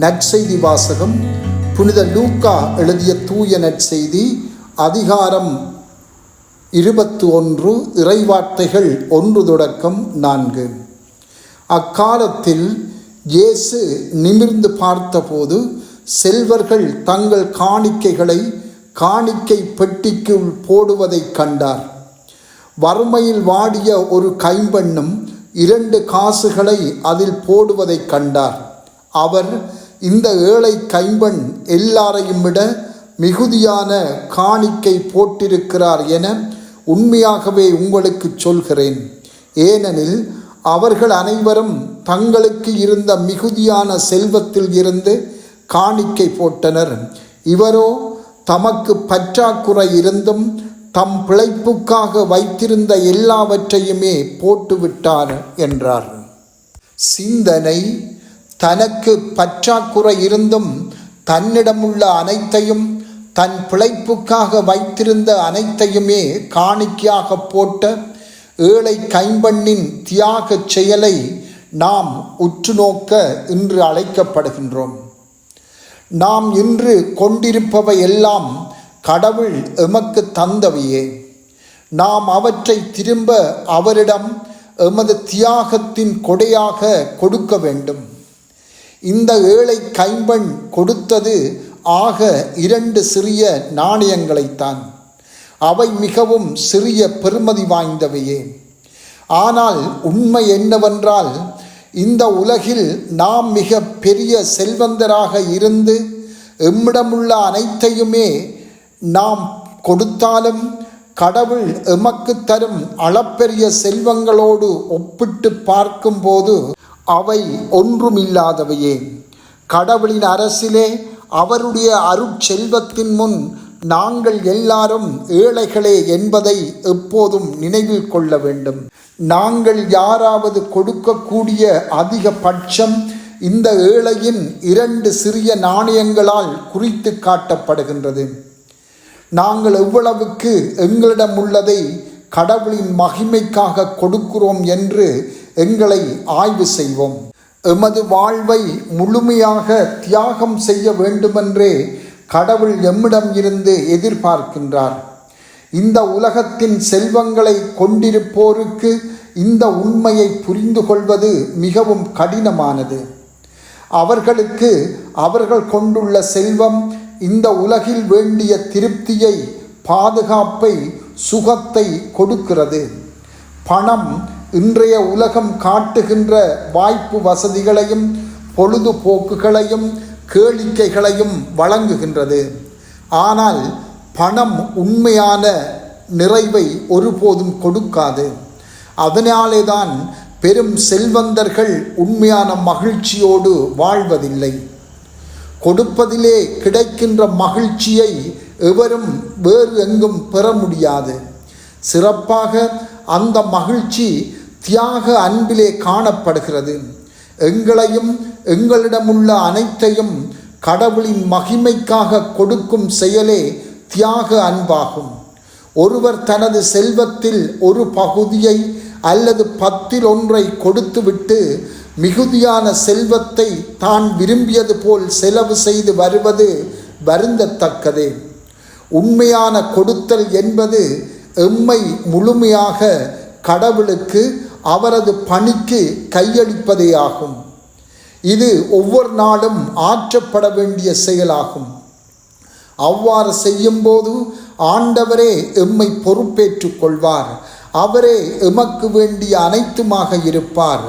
நற்செய்தி வாசகம் புனித லூக்கா எழுதிய தூய நற்செய்தி அதிகாரம் இருபத்தி ஒன்று இறைவார்த்தைகள் ஒன்று தொடக்கம் நான்கு. அக்காலத்தில் இயேசு நிமிர்ந்து பார்த்தபோது செல்வர்கள் தங்கள் காணிக்கைகளை காணிக்கை பெட்டிக்குள் போடுவதைக் கண்டார். வறுமையில் வாடிய ஒரு கைம்பெண்ணும் இரண்டு காசுகளை அதில் போடுவதைக் கண்டார். அவர் இந்த ஏழை கைம்பெண் எல்லாரையும் விட மிகுதியான காணிக்கை போட்டிருக்கிறார் என உண்மையாகவே உங்களுக்கு சொல்கிறேன். ஏனெனில் அவர்கள் அனைவரும் தங்களுக்கு இருந்த மிகுதியான செல்வத்தில் இருந்து காணிக்கை போட்டனர். இவரோ தமக்கு பற்றாக்குறை இருந்தும் தம் பிழைப்புக்காக வைத்திருந்த எல்லாவற்றையுமே போட்டுவிட்டார் என்றார். சிந்தனை தனக்கு பற்றாக்குறை இருந்தும் தன்னிடமுள்ள அனைத்தையும் தன் பிழைப்புக்காக வைத்திருந்த அனைத்தையுமே காணிக்கையாக போட்ட ஏழை கைம்பண்ணின் தியாகச் செயலை நாம் உற்று நோக்க இன்று அழைக்கப்படுகின்றோம். நாம் இன்று கொண்டிருப்பவை எல்லாம் கடவுள் எமக்கு தந்தவையே. நாம் அவற்றை திரும்ப அவரிடம் எமது தியாகத்தின் கொடையாக கொடுக்க வேண்டும். இந்த ஏழை கைம்பெண் கொடுத்தது ஆக இரண்டு சிறிய நாணயங்களைத்தான். அவை மிகவும் சிறிய பெருமதி வாய்ந்தவையே. ஆனால் உண்மை என்னவென்றால் இந்த உலகில் நாம் மிக பெரிய செல்வந்தராக இருந்து எம்மிடமுள்ள அனைத்தையுமே நாம் கொடுத்தாலும் கடவுள் எமக்கு தரும் அளப்பெரிய செல்வங்களோடு ஒப்பிட்டு பார்க்கும்போது அவை ஒன்றுமில்லாதவையே. கடவுளின் அரசிலே அவருடைய அருட்செல்வத்தின் முன் நாங்கள் எல்லாரும் ஏழைகளே என்பதை எப்போதும் நினைவில் கொள்ள வேண்டும். நாங்கள் யாராவது கொடுக்கக்கூடிய அதிகபட்சம் இந்த ஏழையின் இரண்டு சிறிய நாணயங்களால் குறித்து காட்டப்படுகின்றது. நாங்கள் எவ்வளவுக்கு எங்களிடம் உள்ளதை கடவுளின் மகிமைக்காக கொடுக்கிறோம் என்று எங்களை ஆய்வு செய்வோம். எமது வாழ்வை முழுமையாக தியாகம் செய்ய வேண்டுமென்றே கடவுள் எம்மிடம் இருந்து எதிர்பார்க்கின்றார். இந்த உலகத்தின் செல்வங்களை கொண்டிருப்போருக்கு இந்த உண்மையை புரிந்து கொள்வது மிகவும் கடினமானது. அவர்களுக்கு அவர்கள் கொண்டுள்ள செல்வம் இந்த உலகில் வேண்டிய திருப்தியை பாதுகாப்பை சுகத்தை கொடுக்கிறது. பணம் இன்றைய உலகம் காட்டுகின்ற வாய்ப்பு வசதிகளையும் பொழுதுபோக்குகளையும் கேளிக்கைகளையும் வழங்குகின்றது. ஆனால் பணம் உண்மையான நிறைவை ஒருபோதும் கொடுக்காது. அதனாலே தான் பெரும் செல்வந்தர்கள் உண்மையான மகிழ்ச்சியோடு வாழ்வதில்லை. கொடுப்பதிலே கிடைக்கின்ற மகிழ்ச்சியை எவரும் வேறு எங்கும் பெற முடியாது. சிறப்பாக அந்த மகிழ்ச்சி தியாக அன்பிலே காணப்படுகிறது. எங்களையும் எங்களிடமுள்ள அனைத்தையும் கடவுளின் மகிமைக்காக கொடுக்கும் செயலே தியாக அன்பாகும். ஒருவர் தனது செல்வத்தில் ஒரு பகுதியை அல்லது பத்தில் ஒன்றை கொடுத்துவிட்டு மிகுதியான செல்வத்தை தான் விரும்பியது போல் செலவு செய்து வருவது வருந்தத்தக்கதே. உண்மையான கொடுத்தல் என்பது எம்மை முழுமையாக கடவுளுக்கு அவரது பணிக்கு கையளிப்பதே ஆகும் இது ஒவ்வொரு நாளும் ஆற்றப்பட வேண்டிய செயலாகும். அவ்வாறு செய்யும்போது ஆண்டவரே எம்மை பொறுப்பேற்றுக் கொள்வார். அவரே எமக்கு வேண்டிய அனைத்துமாக இருப்பார்.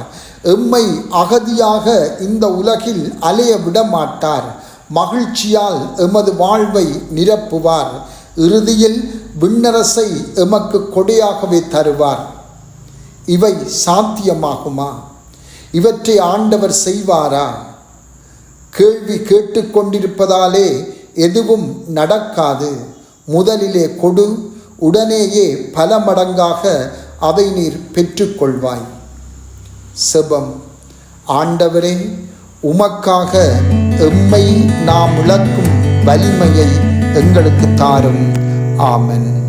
எம்மை அகதியாக இந்த உலகில் அலைய விடமாட்டார். மகிழ்ச்சியால் எமது வாழ்வை நிரப்புவார். இறுதியில் விண்ணரசை எமக்கு கொடையாகவே தருவார். இவை சாத்தியமாகுமா? இவற்றை ஆண்டவர் செய்வாரா? கேள்வி கேட்டுக்கொண்டிருப்பதாலே எதுவும் நடக்காது. முதலிலே கொடு உடனேயே பல மடங்காக அதை நீர் பெற்றுக்கொள்வாய். செபம். ஆண்டவரே உமக்காக எம்மை நாம் இழக்கும் வலிமையை எங்களுக்கு தாரும். ஆமன்.